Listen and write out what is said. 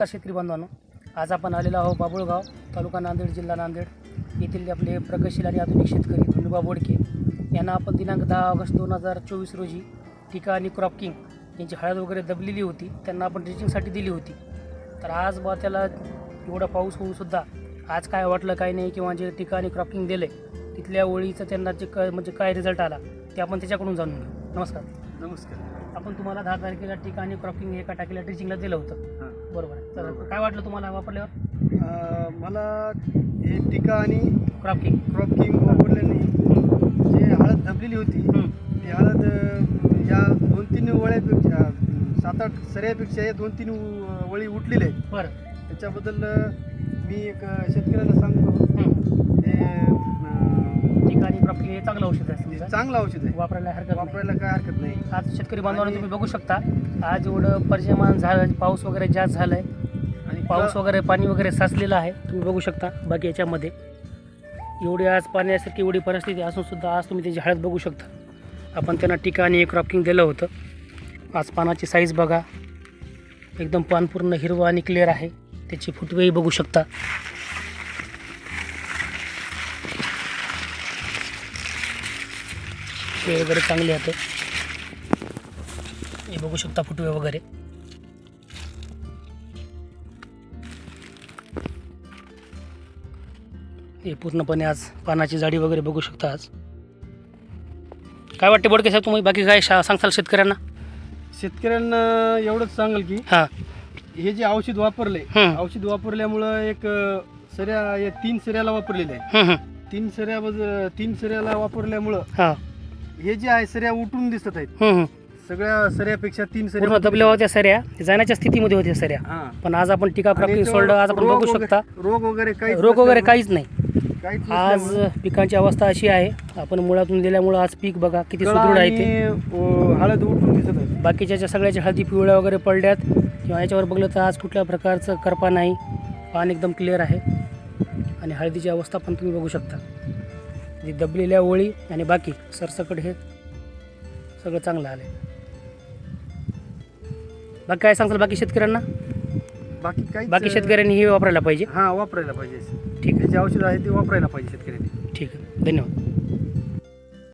नमस्कार शेतकरी बांधवांनो. आज आपण आलेलो आहोत बाबुळगाव तालुका नांदेड जिल्हा नांदेड. येथील आपले प्रगतशील आणि आधुनिक शेतकरी धनुबा बोडके. यांना आपण दिनांक दहा ऑगस्ट दोन हजार चोवीस रोजी टिका आणि क्रॉप किंग यांची हळद वगैरे दबलेली होती. त्यांना आपण ड्रिचिंगसाठी दिली होती. तर आज बा त्याला एवढा पाऊस होऊनसुद्धा आज काय वाटलं काय नाही किंवा जे टिका आणि क्रॉप किंग दिलं आहे तिथल्या ओळीचं त्यांना जे क म्हणजे काय रिझल्ट आला ते आपण त्याच्याकडून जाणून घेऊ. नमस्कार. नमस्कार. आपण तुम्हाला दहा तारखेला टिका आणि क्रॉप किंग एका टाकीला ड्रिचिंगला दिलं होतं. बरोबर तर काय वाटलं तुम्हाला वापरल्यावर? मला हे टिका आणि क्रॉप किंग क्रॉप किंग वापरल्याने जे हळद दबलेली होती ती हळद या दोन तीन वळ्यापेक्षा सात आठ सऱ्यापेक्षा या दोन तीन वळी उठलेल्या आहेत बरं. त्याच्याबद्दल मी एक शेतकऱ्याला सांगतो. चांगलं औषध आहे. वापरायला हरकत नाही. वापरायला काय हरकत नाही. आज शेतकरी बांधवांना तुम्ही बघू शकता आज एवढं पर्जमान झालं पाऊस वगैरे जास्त झालाय. आणि पाऊस वगैरे पाणी वगैरे साचलेलं आहे. तुम्ही बघू शकता बाकी याच्यामध्ये. एवढी आज पाण्यासारखी एवढी परिस्थिती असून सुद्धा आज तुम्ही त्याची हळद बघू शकता. आपण त्यांना टिका आणि क्रॉप किंग दिलं होतं. आज पानाची साईज बघा. एकदम पान पूर्ण हिरवं आणि क्लिअर आहे. त्याची फुटवेही बघू शकता. ते वगैरे चांगले होते. हे बघू शकता फुटवे वगैरे. हे पूर्णपणे आज पानाची जाडी वगैरे बघू शकता आज. काय वाटते बोडके साहेब तुम्ही? बाकी काय शा सांगताल शेतकऱ्यांना? शेतकऱ्यांना एवढंच सांगाल की हां. हे जे औषध वापरले. औषध वापरल्यामुळं एक अं, सऱ्या या तीन सऱ्याला वापरलेलं आहे. हं, हं. तीन सऱ्या तीन सऱ्याला वापरल्यामुळं हां. हे जे आहे सऱ्या उठून दिसत आहेत. सगळ्या सऱ्यापेक्षा तीन सऱ्या पूर्ण दबल्या होत्या सऱ्या. ते जाण्याच्या स्थितीमध्ये होत्या सऱ्या. हा. पण आज आपण टीका आणि क्रॉपिंग तो सोडलं आज आपण रोग बघू वगैरे- शकता. रोग वगैरे काही रोग वगैरे काहीच नाही. काहीच आज नसल्यामुळं पिकांची अवस्था अशी आहे. आपण मुळातून दिल्यामुळं आज पीक बघा किती सुदृढ आहे ते. आणि, अं, हळद उठून दिसत आहे. बाकीच्या ज्या सगळ्याच्या हळदी पिवळ्या वगैरे पडल्यात किंवा याच्यावर बघलं तर आज कुठल्या प्रकारचं करपा नाही. पान एकदम क्लिअर आहे. आणि हळदीची अवस्था पण तुम्ही बघू शकता. जी दबलेल्या ओळी आणि बाकी सरसकट हे सगळं चांगलं आलं आहे बाकी काय सांगताल बाकी शेतकऱ्यांना? बाकी काही बाकी शेतकऱ्यांनी हे वापरायला पाहिजे. हा वापरायला पाहिजे. ठीक आहे. जे औषध आहे ते वापरायला पाहिजे शेतकऱ्यांनी. ठीक आहे. धन्यवाद.